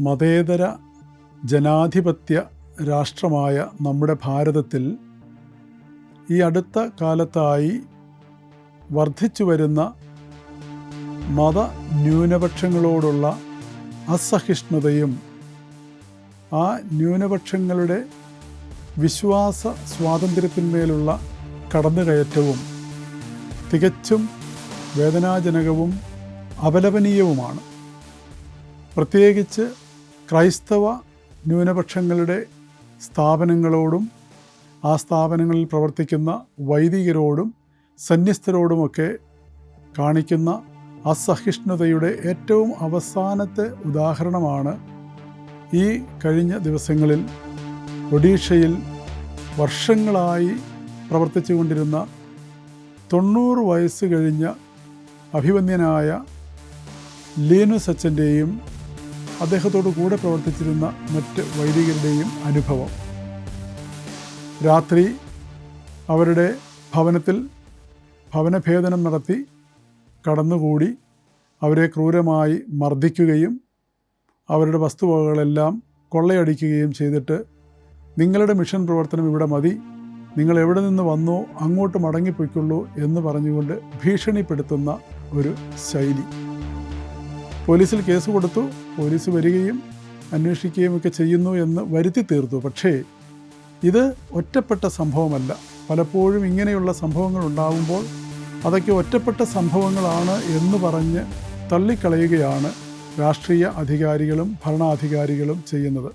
മതേതര ജനാധിപത്യ രാഷ്ട്രമായ നമ്മുടെ ഭാരതത്തിൽ ഈ അടുത്ത കാലത്തായി വർദ്ധിച്ചു വരുന്ന മത ന്യൂനപക്ഷങ്ങളോടുള്ള അസഹിഷ്ണുതയും ആ ന്യൂനപക്ഷങ്ങളുടെ വിശ്വാസ സ്വാതന്ത്ര്യത്തിന്മേലുള്ള കടന്നുകയറ്റവും തികച്ചും വേദനാജനകവും അപലപനീയവുമാണ്. പ്രത്യേകിച്ച് ക്രൈസ്തവ ന്യൂനപക്ഷങ്ങളുടെ സ്ഥാപനങ്ങളോടും ആ സ്ഥാപനങ്ങളിൽ പ്രവർത്തിക്കുന്ന വൈദികരോടും സന്യസ്തരോടുമൊക്കെ കാണിക്കുന്ന അസഹിഷ്ണുതയുടെ ഏറ്റവും അവസാനത്തെ ഉദാഹരണമാണ് ഈ കഴിഞ്ഞ ദിവസങ്ങളിൽ ഒഡീഷയിൽ വർഷങ്ങളായി പ്രവർത്തിച്ചു കൊണ്ടിരുന്ന തൊണ്ണൂറ് വയസ്സ് കഴിഞ്ഞ അഭിവന്യനായ ലീനു സച്ചന്റെയും അദ്ദേഹത്തോട് കൂടെ പ്രവർത്തിച്ചിരുന്ന മറ്റ് വൈദികരുടെയും അനുഭവം. രാത്രി അവരുടെ ഭവനത്തിൽ ഭവനഭേദനം നടത്തി കടന്നുകൂടി അവരെ ക്രൂരമായി മർദ്ദിക്കുകയും അവരുടെ വസ്തുവകകളെല്ലാം കൊള്ളയടിക്കുകയും ചെയ്തിട്ട് നിങ്ങളുടെ മിഷൻ പ്രവർത്തനം ഇവിടെ മതി. നിങ്ങൾ എവിടെ നിന്ന് വന്നോ അങ്ങോട്ട് മടങ്ങിപ്പോയിക്കൊള്ളൂ എന്ന് പറഞ്ഞുകൊണ്ട് ഭീഷണിപ്പെടുത്തുന്ന ഒരു ശൈലി. പോലീസിൽ കേസ് കൊടുത്തു പോലീസ് വരികയും അന്വേഷിക്കുകയും ഒക്കെ ചെയ്യുന്നു എന്ന് വരുത്തി തീർത്തു. പക്ഷേ ഇത് ഒറ്റപ്പെട്ട സംഭവമല്ല. പലപ്പോഴും ഇങ്ങനെയുള്ള സംഭവങ്ങൾ ഉണ്ടാകുമ്പോൾ അതൊക്കെ ഒറ്റപ്പെട്ട സംഭവങ്ങളാണ് എന്ന് പറഞ്ഞ് തള്ളിക്കളയുകയാണ് രാഷ്ട്രീയ അധികാരികളും ഭരണാധികാരികളും ചെയ്യുന്നത്.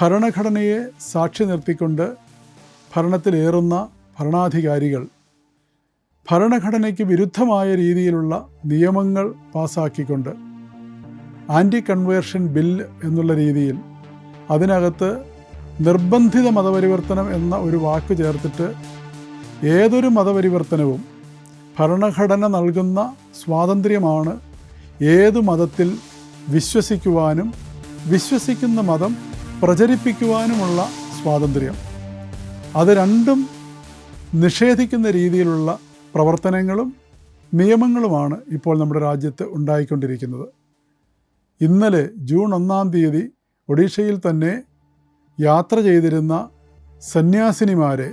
ഭരണഘടനയെ സാക്ഷി നിർത്തിക്കൊണ്ട് ഭരണത്തിലേറുന്ന ഭരണാധികാരികൾ ഭരണഘടനയ്ക്ക് വിരുദ്ധമായ രീതിയിലുള്ള നിയമങ്ങൾ പാസാക്കിക്കൊണ്ട് ആന്റി കൺവേർഷൻ ബിൽ എന്നുള്ള രീതിയിൽ അതിനകത്ത് നിർബന്ധിത മതപരിവർത്തനം എന്ന ഒരു വാക്ക് ചേർത്തിട്ട് ഏതൊരു മതപരിവർത്തനവും ഭരണഘടന നൽകുന്ന സ്വാതന്ത്ര്യമാണ് ഏതു മതത്തിൽ വിശ്വസിക്കുവാനും വിശ്വസിക്കുന്ന മതം പ്രചരിപ്പിക്കുവാനുമുള്ള സ്വാതന്ത്ര്യം. അത് രണ്ടും നിഷേധിക്കുന്ന രീതിയിലുള്ള പ്രവർത്തനങ്ങളും നിയമങ്ങളുമാണ് ഇപ്പോൾ നമ്മുടെ രാജ്യത്ത് ഉണ്ടായിക്കൊണ്ടിരിക്കുന്നത്. ഇന്നലെ ജൂൺ ഒന്നാം തീയതി ഒഡീഷയിൽ തന്നെ യാത്ര ചെയ്തിരുന്ന സന്യാസിനിമാരെ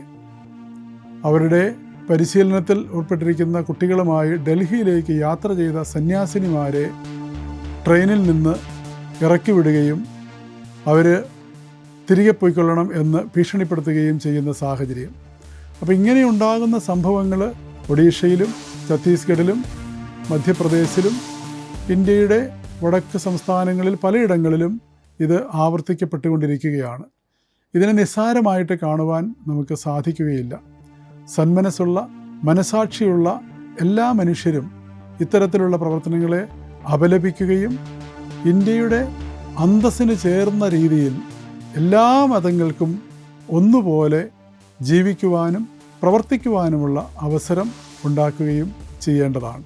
അവരുടെ പരിശീലനത്തിൽ ഉൾപ്പെട്ടിരിക്കുന്ന കുട്ടികളുമായി ഡൽഹിയിലേക്ക് യാത്ര ചെയ്ത സന്യാസിനിമാരെ ട്രെയിനിൽ നിന്ന് ഇറക്കി വിടുകയും അവർ തിരികെ പോയിക്കൊള്ളണം എന്ന് ഭീഷണിപ്പെടുത്തുകയും ചെയ്യുന്ന സാഹചര്യം. അപ്പോൾ ഇങ്ങനെയുണ്ടാകുന്ന സംഭവങ്ങൾ ഒഡീഷയിലും ഛത്തീസ്ഗഡിലും മധ്യപ്രദേശിലും ഇന്ത്യയുടെ വടക്ക് സംസ്ഥാനങ്ങളിൽ പലയിടങ്ങളിലും ഇത് ആവർത്തിക്കപ്പെട്ടുകൊണ്ടിരിക്കുകയാണ്. ഇതിനെ നിസ്സാരമായിട്ട് കാണുവാൻ നമുക്ക് സാധിക്കുകയില്ല. സന്മനസ്സുള്ള മനസാക്ഷിയുള്ള എല്ലാ മനുഷ്യരും ഇത്തരത്തിലുള്ള പ്രവർത്തനങ്ങളെ അപലപിക്കുകയും ഇന്ത്യയുടെ അന്തസ്സിന് ചേർന്ന രീതിയിൽ എല്ലാ മതങ്ങൾക്കും ഒന്നുപോലെ ജീവിക്കുവാനും പ്രവർത്തിക്കുവാനുമുള്ള അവസരം ഉണ്ടാക്കുകയും ചെയ്യേണ്ടതാണ്.